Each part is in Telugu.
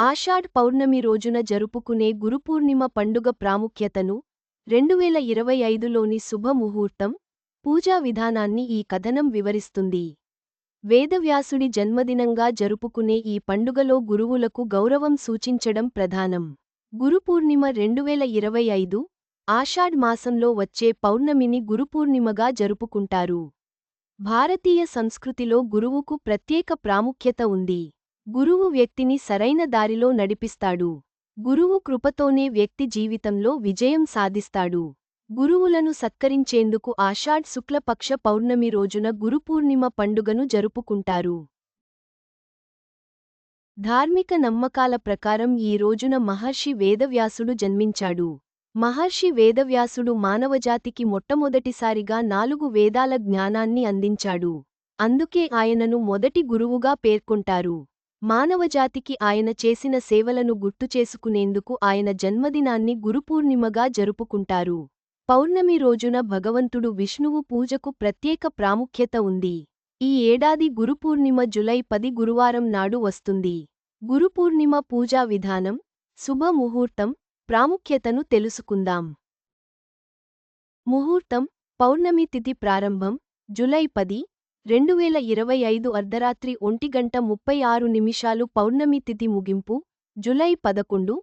ఆషాఢ్ పౌర్ణమి రోజున జరుపుకునే గురుపూర్ణిమ పండుగ ప్రాముఖ్యతను రెండువేల ఇరవై ఐదులోని శుభముహూర్తం పూజా విధానాన్ని ఈ కథనం వివరిస్తుంది. వేదవ్యాసుడి జన్మదినంగా జరుపుకునే ఈ పండుగలో గురువులకు గౌరవం సూచించడం ప్రధానం. గురుపూర్ణిమ రెండువేల ఇరవై ఐదు ఆషాఢ్ మాసంలో వచ్చే పౌర్ణమిని గురుపూర్ణిమగా జరుపుకుంటారు. భారతీయ సంస్కృతిలో గురువుకు ప్రత్యేక ప్రాముఖ్యత ఉంది. గురువు వ్యక్తిని సరైన దారిలో నడిపిస్తాడు. గురువు కృపతోనే వ్యక్తి జీవితంలో విజయం సాధిస్తాడు. గురువులను సత్కరించేందుకు ఆషాఢ్ శుక్లపక్ష పౌర్ణమి రోజున గురుపూర్ణిమ పండుగను జరుపుకుంటారు. ధార్మిక నమ్మకాల ప్రకారం ఈ రోజున మహర్షి వేదవ్యాసుడు జన్మించాడు. మహర్షి వేదవ్యాసుడు మానవజాతికి మొట్టమొదటిసారిగా నాలుగు వేదాల జ్ఞానాన్ని అందించాడు. అందుకే ఆయనను మొదటి గురువుగా పేర్కొంటారు. మానవజాతికి ఆయన చేసిన సేవలను గుర్తుచేసుకునేందుకు ఆయన జన్మదినాన్ని గురుపూర్ణిమగా జరుపుకుంటారు. పౌర్ణమి రోజున భగవంతుడు విష్ణువు పూజకు ప్రత్యేక ప్రాముఖ్యత ఉంది. ఈ ఏడాది గురుపూర్ణిమ జులై పది గురువారం నాడు వస్తుంది. గురుపూర్ణిమ పూజా విధానం శుభముహూర్తం ప్రాముఖ్యతను తెలుసుకుందాం. ముహూర్తం పౌర్ణమి తిథి ప్రారంభం జులై పది రెండు వేల ఇరవై ఐదు అర్ధరాత్రి ఒంటి గంట ముప్పై ఆరు నిమిషాలు పౌర్ణమి తిథి ముగింపు జులై పదకొండు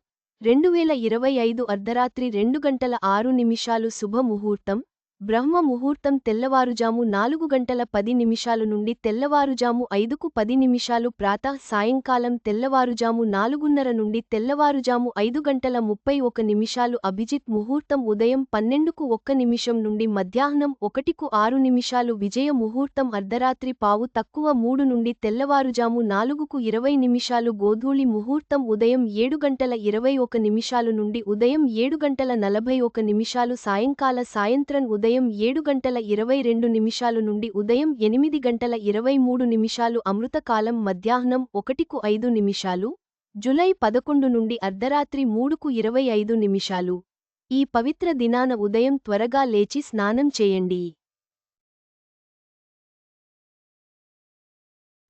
రెండు వేల ఇరవై ఐదు అర్ధరాత్రి రెండు గంటల ఆరు నిమిషాలు శుభముహూర్తం బ్రహ్మ ముహూర్తం తెల్లవారుజాము నాలుగు గంటల పది నిమిషాలు నుండి తెల్లవారుజాము ఐదుకు పది నిమిషాలు ప్రాతః సాయంకాలం తెల్లవారుజాము నాలుగున్నర నుండి తెల్లవారుజాము ఐదు గంటల ముప్పై ఒక నిమిషాలు అభిజిత్ ముహూర్తం ఉదయం పన్నెండుకు ఒక్క నిమిషం నుండి మధ్యాహ్నం ఒకటికు ఆరు నిమిషాలు విజయ ముహూర్తం అర్ధరాత్రి పావు తక్కువ మూడు నుండి తెల్లవారుజాము నాలుగుకు ఇరవై నిమిషాలు గోధూళి ముహూర్తం ఉదయం ఏడు గంటల ఇరవై ఒక నిమిషాలు నుండి ఉదయం ఏడు గంటల నలభై ఒక నిమిషాలు సాయంకాల సాయంత్రం ఉదయం ఉదయం ఏడు గంటల ఇరవై రెండు నిమిషాలు నుండి ఉదయం ఎనిమిది గంటల ఇరవై మూడు నిమిషాలు అమృతకాలం మధ్యాహ్నం ఒకటికు ఐదు నిమిషాలు జులై పదకొండు నుండి అర్ధరాత్రి మూడుకు ఇరవై ఐదు నిమిషాలు. ఈ పవిత్ర దినాన ఉదయం త్వరగా లేచి స్నానం చేయండి.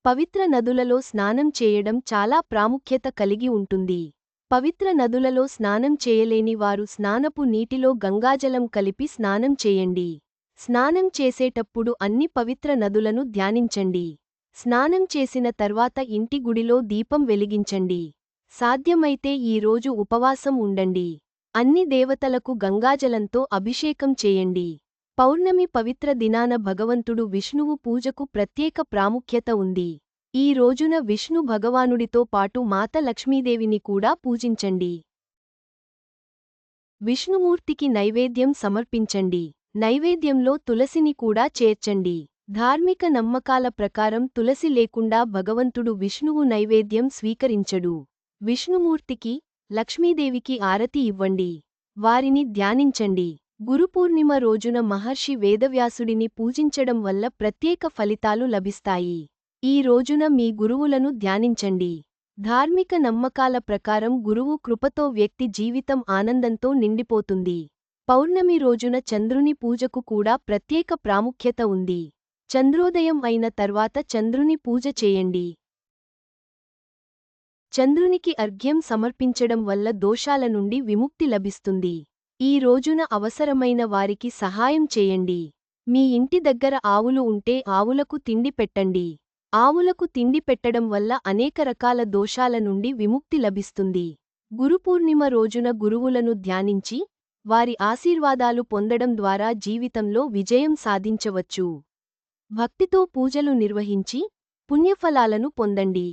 పవిత్ర నదులలో స్నానం చేయడం చాలా ప్రాముఖ్యత కలిగి ఉంటుంది. పవిత్ర నదులలో స్నానం చేయలేని వారు స్నానపు నీటిలో గంగాజలం కలిపి స్నానం చేయండి. స్నానం చేసేటప్పుడు అన్ని పవిత్ర నదులను ధ్యానించండి. స్నానం చేసిన తర్వాత ఇంటి గుడిలో దీపం వెలిగించండి. సాధ్యమైతే ఈరోజు ఉపవాసం ఉండండి. అన్ని దేవతలకు గంగాజలంతో అభిషేకం చేయండి. పౌర్ణమి పవిత్ర దినాన భగవంతుడు విష్ణువు పూజకు ప్రత్యేక ప్రాముఖ్యత ఉంది. ఈ రోజున విష్ణు భగవానుడితో పాటు మాత లక్ష్మీదేవిని కూడా పూజించండి. విష్ణుమూర్తికి నైవేద్యం సమర్పించండి. నైవేద్యంలో తులసిని కూడా చేర్చండి. ధార్మిక నమ్మకాల ప్రకారం తులసి లేకుండా భగవంతుడు విష్ణువు నైవేద్యం స్వీకరించడు. విష్ణుమూర్తికి లక్ష్మీదేవికి ఆరతి ఇవ్వండి. వారిని ధ్యానించండి. గురుపూర్ణిమ రోజున మహర్షి వేదవ్యాసుడిని పూజించడం వల్ల ప్రత్యేక ఫలితాలు లభిస్తాయి. ఈ రోజున మీ గురువులను ధ్యానించండి. ధార్మిక నమ్మకాల ప్రకారం గురువు కృపతో వ్యక్తి జీవితం ఆనందంతో నిండిపోతుంది. పౌర్ణమి రోజున చంద్రుని పూజకు కూడా ప్రత్యేక ప్రాముఖ్యత ఉంది. చంద్రోదయం అయిన తర్వాత చంద్రుని పూజ చేయండి. చంద్రునికి అర్ఘ్యం సమర్పించడం వల్ల దోషాల నుండి విముక్తి లభిస్తుంది. ఈ రోజున అవసరమైన వారికి సహాయం చేయండి. మీ ఇంటి దగ్గర ఆవులు ఉంటే ఆవులకు తిండి పెట్టండి. ఆవులకు తిండి పెట్టడం వల్ల అనేక రకాల దోషాల నుండి విముక్తి లభిస్తుంది. గురుపూర్ణిమ రోజున గురువులను ధ్యానించి వారి ఆశీర్వాదాలు పొందడం ద్వారా జీవితంలో విజయం సాధించవచ్చు. భక్తితో పూజలు నిర్వహించి పుణ్యఫలాలను పొందండి.